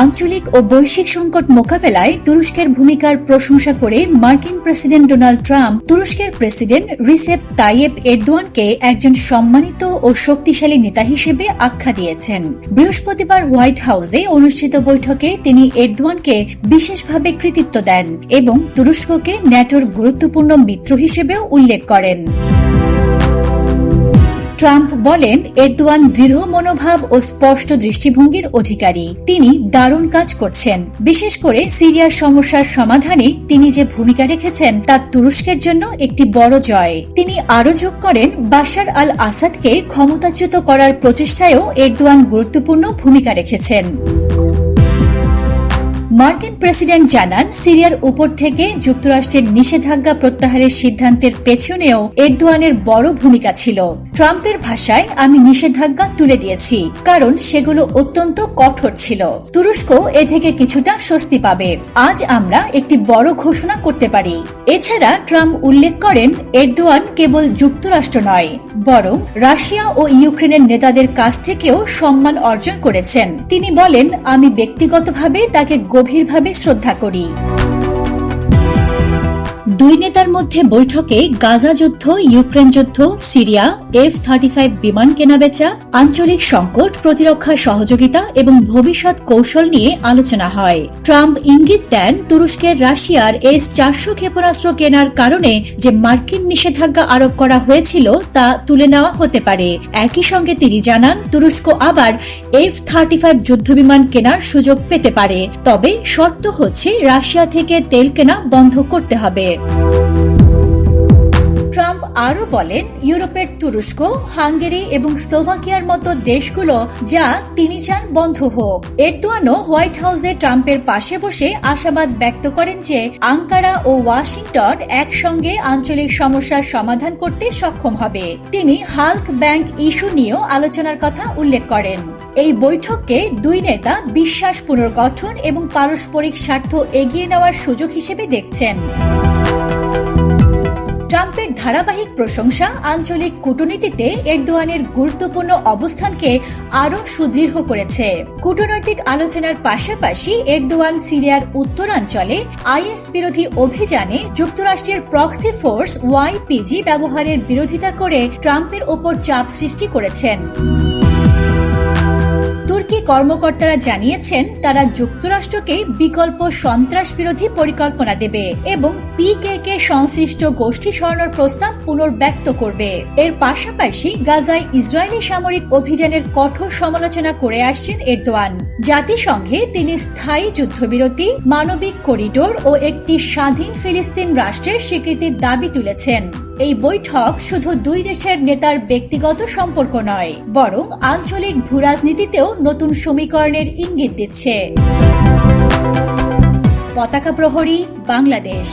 আঞ্চলিক ও বৈশ্বিক সংকট মোকাবেলায় তুরস্কের ভূমিকার প্রশংসা করে মার্কিন প্রেসিডেন্ট ডোনাল্ড ট্রাম্প, তুরস্কের প্রেসিডেন্ট রিসেপ তাইয়েব এরদোয়ানকে একজন সম্মানিত ও শক্তিশালী নেতা হিসেবে আখ্যা দিয়েছেন। বৃহস্পতিবার হোয়াইট হাউসে অনুষ্ঠিত বৈঠকে তিনি এরদোয়ানকে বিশেষভাবে কৃতিত্ব দেন এবং তুরস্ককে ন্যাটোর গুরুত্বপূর্ণ মিত্র হিসেবেও উল্লেখ করেন। ট্রাম্প বলেন, এরদোয়ান দৃঢ় মনোভাব ও স্পষ্ট দৃষ্টিভঙ্গির অধিকারী। তিনি দারুণ কাজ করছেন। বিশেষ করে সিরিয়ার সমস্যার সমাধানে তিনি যে ভূমিকা রেখেছেন, তা তুরস্কের জন্য একটি বড় জয়। তিনি আরও যোগ করেন, বাশার আল আসাদকে ক্ষমতাচ্যুত করার প্রচেষ্টায়ও এরদোয়ান গুরুত্বপূর্ণ ভূমিকা রেখেছেন। মার্কিন প্রেসিডেন্ট জানান, সিরিয়ার উপর থেকে যুক্তরাষ্ট্রের নিষেধাজ্ঞা প্রত্যাহারের সিদ্ধান্তের পেছনেও এরদোয়ানের বড় ভূমিকা ছিল। ট্রাম্পের ভাষায় আমি নিষেধাজ্ঞা তুলে দিয়েছি, কারণ সেগুলো অত্যন্ত কঠোর ছিল। তুরস্ক এ থেকে কিছুটা স্বস্তি পাবে। আজ আমরা একটি বড় ঘোষণা করতে পারি। এছাড়া ট্রাম্প উল্লেখ করেন, এরদোয়ান কেবল যুক্তরাষ্ট্র নয়, বরং রাশিয়া ও ইউক্রেনের নেতাদের কাছ থেকেও সম্মান অর্জন করেছেন। তিনি বলেন, আমি ব্যক্তিগতভাবে তাকে গভীরভাবে শ্রদ্ধা করি। দুই নেতার মধ্যে বৈঠকে গাজা যুদ্ধ, ইউক্রেন যুদ্ধ, সিরিয়া, এফ থার্টি ফাইভ বিমান কেনাবেচা, আঞ্চলিক সংকট, প্রতিরক্ষা সহযোগিতা এবং ভবিষ্যৎ কৌশল নিয়ে আলোচনা হয়। ট্রাম্প ইঙ্গিত দেন, তুরস্কের রাশিয়ার এস চারশো ক্ষেপণাস্ত্র কেনার কারণে যে মার্কিন নিষেধাজ্ঞা আরোপ করা হয়েছিল তা তুলে নেওয়া হতে পারে। একই সঙ্গে তিনি জানান, তুরস্ক আবার এফ থার্টি ফাইভ যুদ্ধবিমান কেনার সুযোগ পেতে পারে। তবে শর্ত হচ্ছে রাশিয়া থেকে তেল কেনা বন্ধ করতে হবে। ট্রাম্প আরও বলেন, ইউরোপের তুরস্ক, হাঙ্গেরি এবং স্লোভাকিয়ার মতো দেশগুলো যা তিনি চান বন্ধ হোক। এরদোয়ানও হোয়াইট হাউসে ট্রাম্পের পাশে বসে আশাবাদ ব্যক্ত করেন যে আঙ্কারা ও ওয়াশিংটন একসঙ্গে আঞ্চলিক সমস্যার সমাধান করতে সক্ষম হবে। তিনি হাল্ক ব্যাংক ইস্যু নিয়েও আলোচনার কথা উল্লেখ করেন। এই বৈঠককে দুই নেতা বিশ্বাস পুনর্গঠন এবং পারস্পরিক স্বার্থ এগিয়ে নেওয়ার সুযোগ হিসেবে দেখছেন। ট্রাম্পের ধারাবাহিক প্রশংসা আঞ্চলিক কূটনীতিতে এরদোয়ানের গুরুত্বপূর্ণ অবস্থানকে আরও সুদৃঢ় করেছে। কূটনৈতিক আলোচনার পাশাপাশি এরদোয়ান সিরিয়ার উত্তরাঞ্চলে আইএস বিরোধী অভিযানে যুক্তরাষ্ট্রের প্রক্সি ফোর্স ওয়াইপিজি ব্যবহারের বিরোধিতা করে ট্রাম্পের ওপর চাপ সৃষ্টি করেছেন। তুর্কি কর্মকর্তারা জানিয়েছেন, তারা যুক্তরাষ্ট্রকে বিকল্প সন্ত্রাস বিরোধী পরিকল্পনা দেবে এবং পিকে সংশ্লিষ্ট গোষ্ঠী সরানোর প্রস্তাব পুনর্ব্যক্ত করবে। এর পাশাপাশি গাজায় ইসরায়েলি সামরিক অভিযানের কঠোর সমালোচনা করে আসছেন এরদোয়ান। জাতিসংঘে তিনি স্থায়ী যুদ্ধবিরতি, মানবিক করিডোর ও একটি স্বাধীন ফিলিস্তিন রাষ্ট্রের স্বীকৃতির দাবি তুলেছেন। এই বৈঠক শুধু দুই দেশের নেতার ব্যক্তিগত সম্পর্ক নয়, বরং আঞ্চলিক ভূরাজনীতিতেও নতুন সমীকরণের ইঙ্গিত দিচ্ছে। পতাকা প্রহরী বাংলাদেশ।